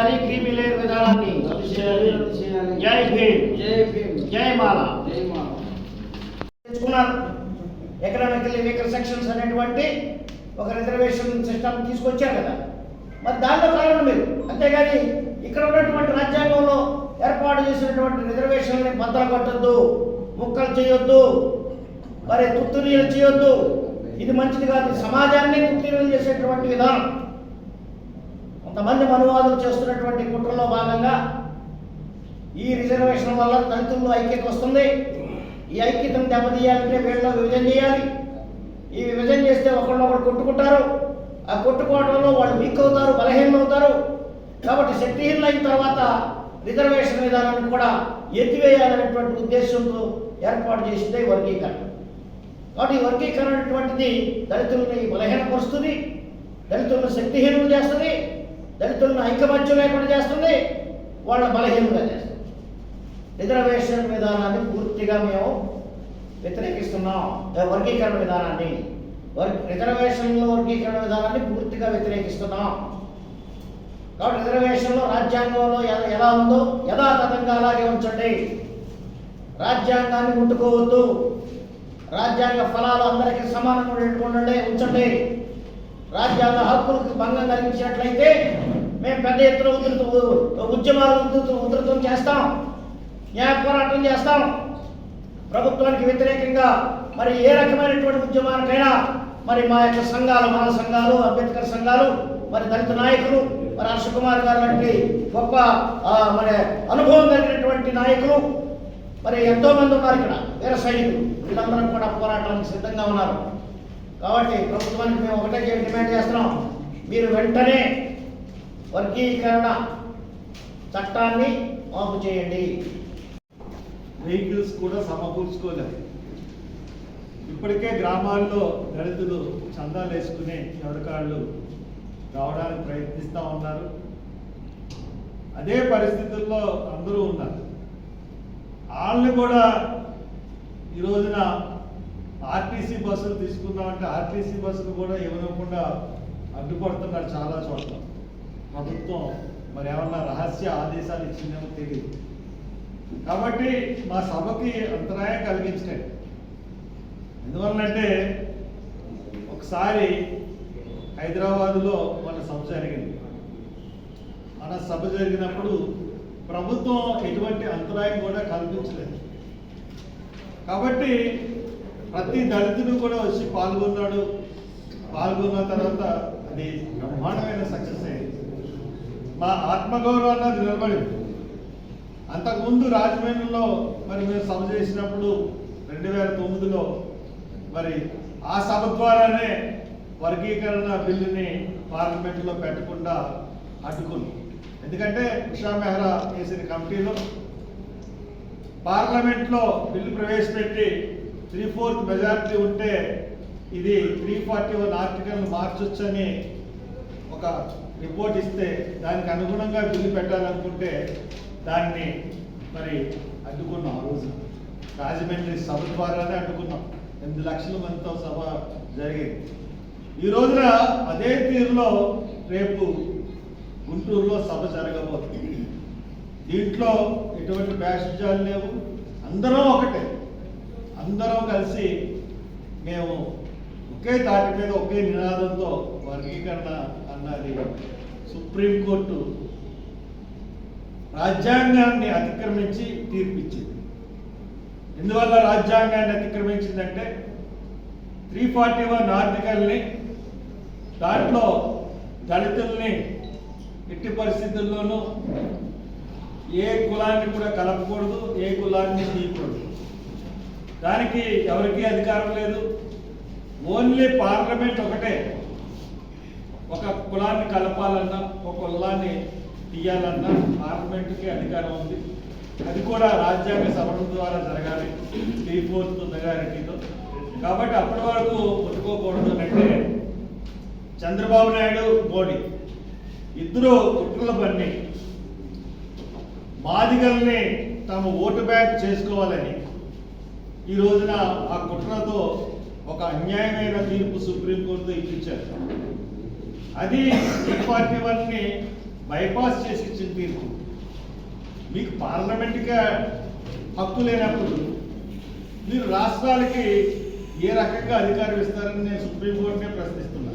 చేయాలి creamy layer విధానాన్ని జై భీమ్ జై భీమ్ మాల తెచ్చుకున్నారు ఎకనామికల్లీ వీకర్ సెక్షన్స్ అనేటువంటి ఒక రిజర్వేషన్ సిస్టమ్ తీసుకొచ్చారు కదా. మరి దానిలో కారణం మీరు అంతేగాని ఇక్కడ ఉన్నటువంటి రాజ్యాంగంలో ఏర్పాటు చేసినటువంటి రిజర్వేషన్ని బద్దలు కొట్టద్దు ముక్కలు చేయొద్దు మరి తుత్తునీలు చేయొద్దు. ఇది మంచిది కాదు. సమాజాన్ని తుత్తునీలు చేసేటువంటి విధానం. కొంతమంది మనువాదులు చేస్తున్నటువంటి కుట్రలో భాగంగా ఈ రిజర్వేషన్ వల్ల దళితుల్లో ఐక్యత వస్తుంది. ఈ ఐక్యతను దెబ్బతీయాలంటే వీళ్ళలో విభజన చేయాలి. ఈ విభజన చేస్తే ఒకళ్ళొకరు కొట్టుకుంటారు. ఆ కొట్టుకోవడంలో వాళ్ళు వీక్ అవుతారు బలహీనం అవుతారు. కాబట్టి శక్తిహీనులు అయిన తర్వాత రిజర్వేషన్ విధానాన్ని కూడా ఎత్తివేయాలనేటువంటి ఉద్దేశంతో ఏర్పాటు చేసిందే వర్గీకరణ. కాబట్టి ఈ వర్గీకరణ అనేటువంటిది దళితుల్ని బలహీనపరుస్తుంది దళితులను శక్తిహీనులు చేస్తుంది. దళితులను ఐకమత్యం లేకుండా చేస్తుంది వాళ్ళ బలహీనంగా చేస్తుంది. రిజర్వేషన్ విధానాన్ని పూర్తిగా మేము వ్యతిరేకిస్తున్నాం. వర్గీకరణ విధానాన్ని వర్ రిజర్వేషన్లో వర్గీకరణ విధానాన్ని పూర్తిగా వ్యతిరేకిస్తున్నాం. కాబట్టి రిజర్వేషన్లో రాజ్యాంగంలో ఎలా ఉందో యథాతథంగా అలాగే ఉంచండి. రాజ్యాంగాన్ని ముట్టుకోవద్దు. రాజ్యాంగ ఫలాలు అందరికీ సమానంగా ఉండండి ఉంచండి. రాజ్యాంగ హక్కులకు భంగం కలిగించినట్లయితే మేము పెద్ద ఎత్తున ఉధృత ఉద్యమాలు ఉధృత ఉధృతం చేస్తాం. న్యాయ పోరాటం చేస్తాం. ప్రభుత్వానికి వ్యతిరేకంగా మరి ఏ రకమైనటువంటి ఉద్యమానికైనా మరి మా యొక్క సంఘాలు మన సంఘాలు అంబేద్కర్ సంఘాలు మరి దళిత నాయకులు మరి హర్ష కుమార్ గారు వంటి గొప్ప మరి అనుభవం కలిగినటువంటి నాయకులు మరి ఎంతోమంది ఉన్నారు ఇక్కడ. వీర సైనికులు. వీళ్ళందరం కూడా పోరాటానికి సిద్ధంగా ఉన్నారు. కాబట్టి ప్రభుత్వానికి మేము ఒకటే డిమాండ్ చేస్తున్నాం. మీరు వెంటనే వర్గీకరణ చట్టాన్ని ఆపు చేయండి. వెహికల్స్ కూడా సమకూర్చుకోలేదు. ఇప్పటికే గ్రామాల్లో దళితులు చందాలు వేసుకునే ఎవరికాళ్ళు రావడానికి ప్రయత్నిస్తూ ఉన్నారు. అదే పరిస్థితుల్లో అందరూ ఉన్నారు. వాళ్ళని కూడా ఈ రోజున ఆర్టీసీ బస్సులు తీసుకుందామంటే ఆర్టీసీ బస్సులు కూడా ఇవ్వకుండా అడ్డుపడుతున్నారు చాలా చోట్ల. ప్రభుత్వం మరి ఏమన్నా రహస్య ఆదేశాలు ఇచ్చిందేమో తెలియదు కాబట్టి మా సభకి అంతరాయం కలిగించలేదు ఎందువల్లంటే ఒకసారి హైదరాబాదులో మన సభ జరిగింది. మన సభ జరిగినప్పుడు ప్రభుత్వం ఎటువంటి అంతరాయం కూడా కల్పించలేదు. కాబట్టి ప్రతి దళితుడు కూడా వచ్చి పాల్గొన్నాడు. పాల్గొన్న తర్వాత అది బ్రహ్మాండమైన సక్సెస్ అయింది. మా ఆత్మగౌరవం అన్నది నిలబడింది. అంతకుముందు రాజమండ్రిలో మరి మేము సభ చేసినప్పుడు రెండు వేల తొమ్మిదిలో మరి ఆ సభ ద్వారానే వర్గీకరణ బిల్లుని పార్లమెంట్లో పెట్టకుండా అడ్డుకుంది ఎందుకంటే ఉషా మెహ్రా వేసిన కమిటీలో పార్లమెంట్లో బిల్లు ప్రవేశపెట్టి త్రీ ఫోర్త్ మెజారిటీ ఉంటే ఇది త్రీ ఫార్టీ వన్ ఆర్టికల్ మార్చొచ్చని ఒక రిపోర్ట్ ఇస్తే దానికి అనుగుణంగా బిల్లు పెట్టాలనుకుంటే దాన్ని మరి అడ్డుకున్నాం ఆ రోజు. రాజమండ్రి సభ ద్వారానే అడ్డుకున్నాం. ఎనిమిది లక్షల మందితో సభ జరిగింది. ఈ రోజున అదే తీరులో రేపు గుంటూరులో సభ జరగబోతుంది. దీంట్లో ఎటువంటి ప్యాసింజర్లు లేవు. అందరం ఒకటే. అందరం కలిసి మేము ఒకే తాటి మీద ఒకే నినాదంతో వర్గీకరణ అన్నది సుప్రీంకోర్టు రాజ్యాంగాన్ని అతిక్రమించి తీర్పిచ్చింది. ఎందువల్ల రాజ్యాంగాన్ని అతిక్రమించిందంటే త్రీ ఫార్టీ వన్ ఆర్టికల్ని దాంట్లో దళితుల్ని ఎట్టి పరిస్థితుల్లోనూ ఏ కులాన్ని కూడా కలపకూడదు ఏ కులాన్ని తీయకూడదు. దానికి ఎవరికీ అధికారం లేదు. ఓన్లీ పార్లమెంట్ ఒకటే. ఒక కులాన్ని కలపాలన్నా ఒక కులాన్ని తీయాలన్నా పార్లమెంట్కి అధికారం ఉంది. అది కూడా రాజ్యాంగ సవరణ ద్వారా జరగాలి. త్రీ ఫోర్త్ మెజారిటీతో. కాబట్టి అప్పటి వరకు ముట్టుకోకూడదు అంటే చంద్రబాబు నాయుడు మోడీ ఇద్దరు కుట్రల బండి మాదిగల్ని తమ ఓటు బ్యాంక్ చేసుకోవాలని ఈ రోజున ఆ కుట్రతో ఒక అన్యాయమైన తీర్పు సుప్రీంకోర్టు ఇప్పించారు. అది టీ పార్టీ వన్ని బైపాస్ చేసి ఇచ్చిన తీర్పు. మీకు పార్లమెంట్గా హక్కు లేనప్పుడు మీరు రాష్ట్రాలకి ఏ రకంగా అధికారం ఇస్తారని నేను సుప్రీంకోర్టునే ప్రశ్నిస్తున్నాను